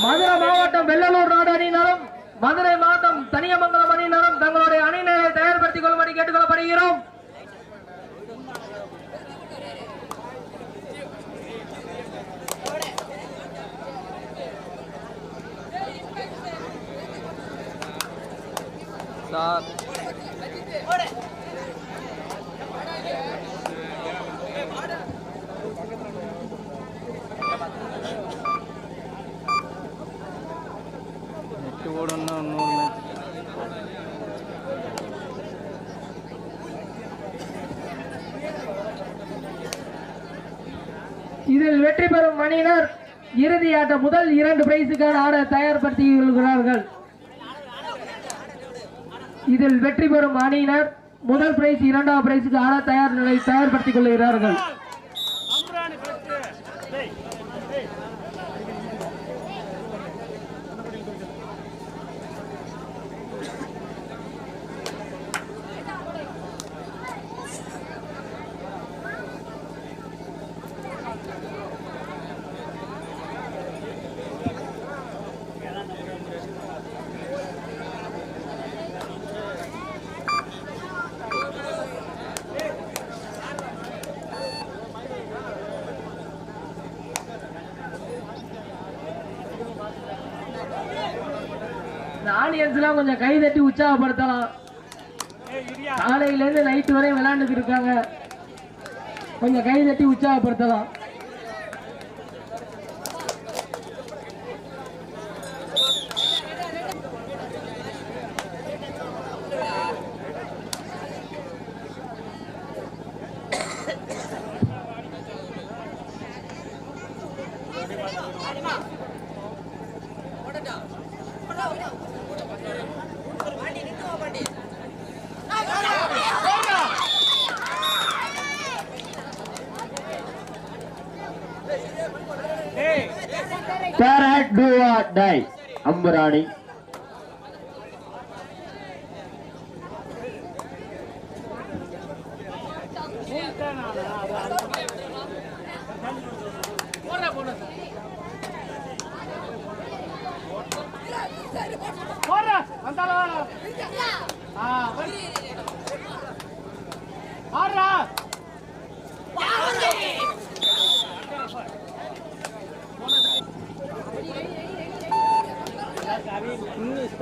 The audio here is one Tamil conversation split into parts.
மதுரை மாவட்டம் வெள்ளலூர் நாடு அணியினரும் மதுரை மாவட்டம் தனியமங்கலம் அணியினரும் தங்களுடைய அணியினரை தயார்படுத்திக் கொள்ளும்படி கேட்டுக்கொள்ளப்படுகிறோம். சார். ஓடணும்னா இன்னொரு மேட்ச் இதில் வெற்றி பெறும் மணியினர் இறுதி ஆட்ட முதல் இரண்டு பிரைஸுக்கான ஆட தயார்படுத்தி கொள்கிறார்கள் இதில் வெற்றி பெறும் அணியினர் முதல் பிரைஸ் இரண்டாவது பிரைஸுக்கு ஆட தயார் நிலை தயார்படுத்திக் கொள்கிறார்கள் ஆடியன்ஸ்லாம் கொஞ்சம் கை தட்டி உற்சாகப்படுத்தலாம். காலையிலேருந்து நைட்டு வரையும் விளையாண்டுட்டு இருக்காங்க. கொஞ்சம் கை தட்டி உற்சாகப்படுத்தலாம். Carrot do or die. அம்புராணி இன்னும்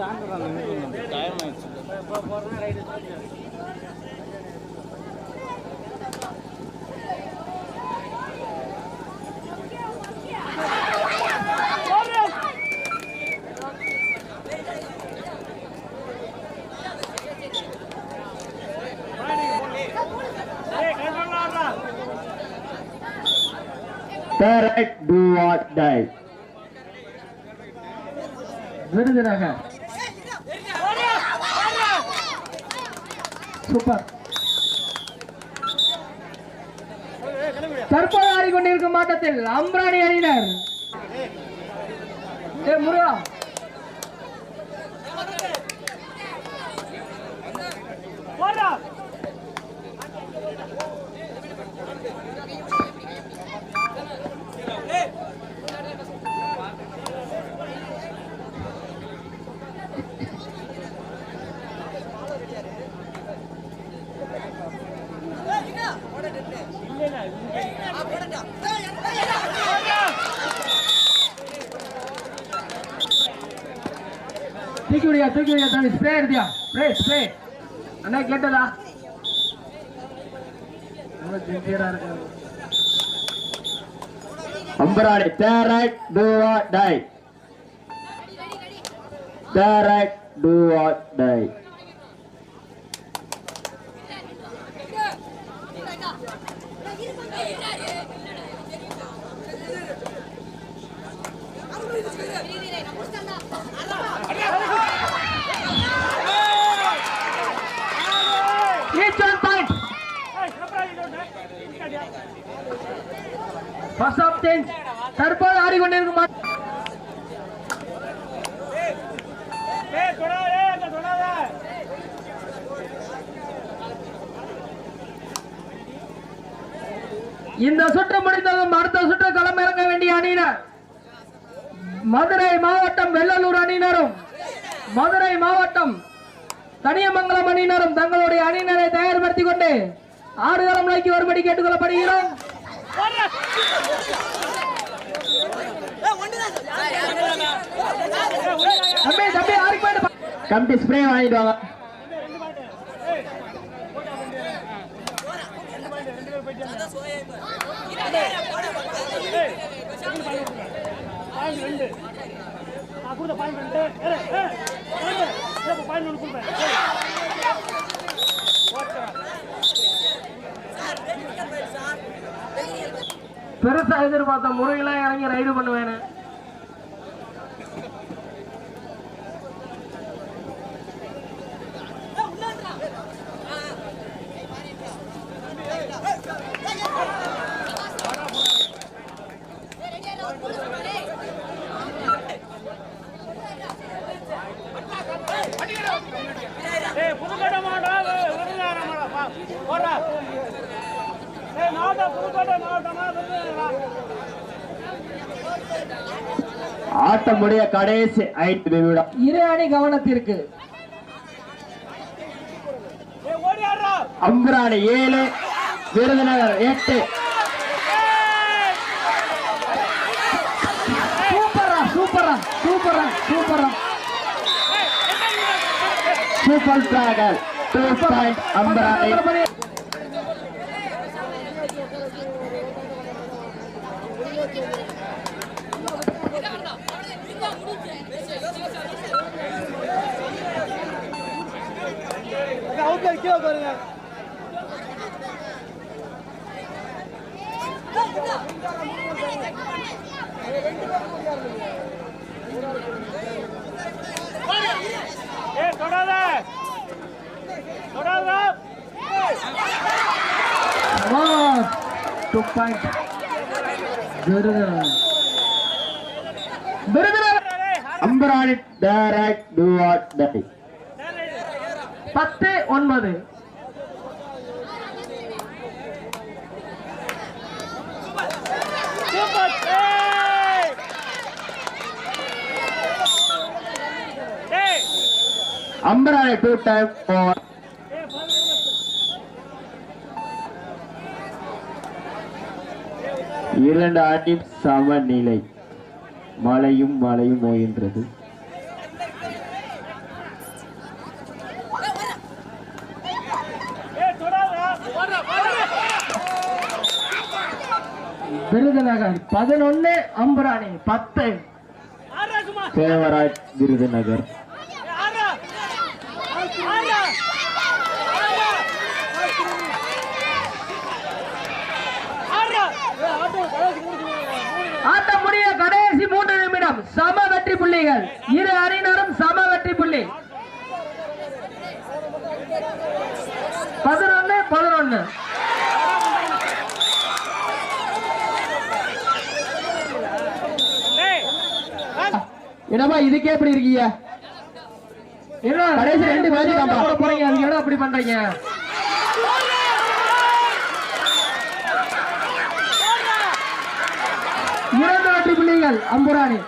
standard do or die. Virudhunagar super. தற்போது ஆடிக்கொண்டிருக்கும் ஆட்டத்தில் அம்ராணி அணியினர். ஏ முருகா. தூக்கி விடியா தூக்கி விடியா தம்பி. ஸ்ப்ரே எடுத்தியா? ஸ்ப்ரே ஸ்ப்ரே அண்ணா கேட்டதா? அம்பராடி தேரைட் இருக்கு அம்பராணி Carrot do or die. Carrot First of ten. தற்போது ஆடிக்கொண்டிருக்கும் இந்த சுற்று முடிந்ததும் அடுத்த சுற்று களமிறங்க வேண்டிய அணியினர் மதுரை மாவட்டம் வெள்ளலூர் அணியினரும் மதுரை மாவட்டம் தனியமங்கலம் அணியினரும் தங்களுடைய அணியினரை தயார்படுத்திக் கொண்டு ஆடுகளம் நோக்கி வரும்படி கேட்டுக்கொள்ளப்படுகிறோம் தம்பி தம்பி ஆறுக்கு போயிட்டு கமிட்டி ஸ்ப்ரே வாங்கிட்டு வாங்க ரெண்டு நான் கொடுத்த பாயிண்ட் ரெண்டு பாயிண்ட் ஒன்று கொடுப்பேன் மாவட்டம் எதிர்பார்த்த முறையெல்லாம் இறங்கி ரைடு மாவட்டம் புதுக்கோட்டை மாவட்டமா விருதுநகரா ஆட்டமுடைய கடைசி ஐந்து நிமிடம். இரு அணி கவனத்திற்கு. அம்பராணி ஏழு விருதுநகர் எட்டு. சூப்பரா சூப்பரா சூப்பரா சூப்பரா சூப்பர் டிராகன் டூ பாயிண்ட் அம்பராணி. அவுட்ல கீழே பாருங்க ஏய் தொடாத. தொடாத. டூ பாயிண்ட் விருதுநகர் விருதுநகர் அம்பராணி டைரக்ட் டூ ஆட் டை பத்து ஒன்பது. அம்பராய அம்பராணி டூ டைம் போர் இரண்டு ஆண்டின் சமநிலை. மழையும் மழையும் ஓய்கின்றது. விருதுநகர் பதினொன்னு அம்பராணி பத்து. தேவராஜ் விருதுநகர். ஆடுறா ஆடுறா ஆடுறா ஆட்டோ ஆட்டம் முடிய கடைசி மூன்று நிமிடம் சம வெற்றி புள்ளிகள். இரு அணியினரும் சம வெற்றி புள்ளி. பதினொன்னு பதினொன்னு. என்னப்பா இதுக்கே எப்படி இருக்கீங்க? என்ன கடைசி ரெண்டு தான்ப்பா. போட போறீங்க. அதுக்கு என்ன அப்படி பண்றீங்க? இரண்டு வெற்றி புள்ளிகள் அம்புராணி.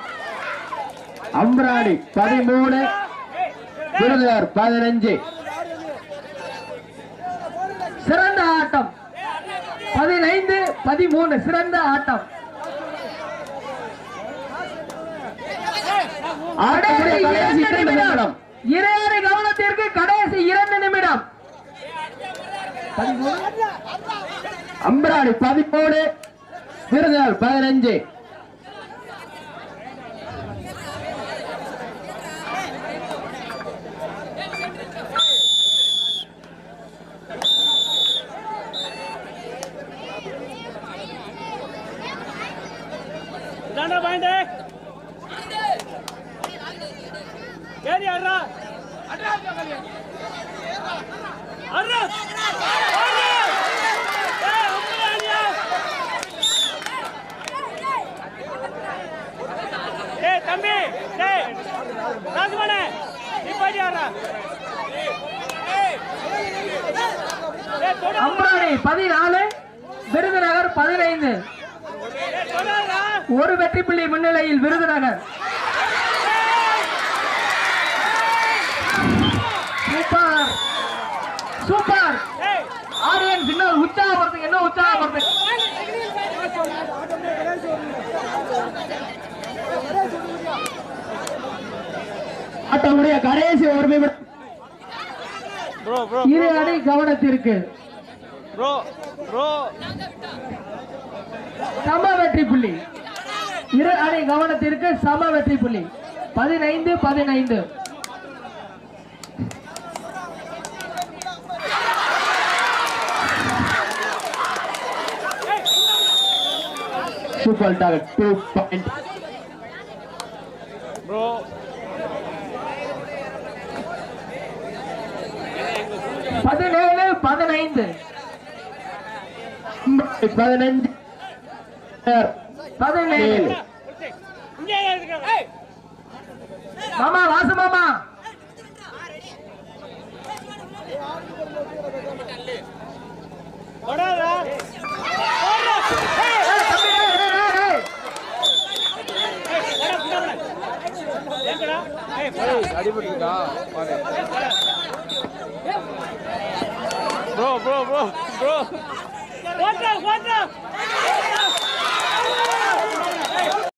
அம்பராணி பதிமூணு. விருதுநகர் பதினஞ்சு. சிறந்த ஆட்டம். பதினைந்து பதிமூணு சிறந்த ஆட்டம் ஆட்டமுடைய கடைசி கடைசி இரண்டு கவனத்திற்கு கடைசி இரண்டு நிமிடம். அம்பராணி பதிமூணு விருதுநகர் பதினஞ்சு. இதாண்டா பாயிண்ட். நீ பாடி ஆடுறா ஏய் தொட அம்பராணி பதினாலு விருதுநகர் பதினைந்து. ஒரு வெற்றி புள்ளி முன்னிலையில் விருதுநகர் சூப்பர் சூப்பர் ஏய் ஆடியன்ஸ் இன்னும் உற்சாகப்படுத்துங்க இன்னும் உற்சாகப்படுத்துங்க ஆட்டமுடைய கடைசி ஒரு நிமிடம். ப்ரோ ப்ரோ இரு அணி கவனத்திற்கு. சம வெற்றி புள்ளி. இரு அணி கவனத்திற்கு சம வெற்றி புள்ளி. பதினைந்து பதினைந்து. சூப்பர் டார்கெட் டூ பாயிண்ட் பதினேழு பதினைந்து. பதினஞ்சு பதினேழு. மாமா வாசு மாமா.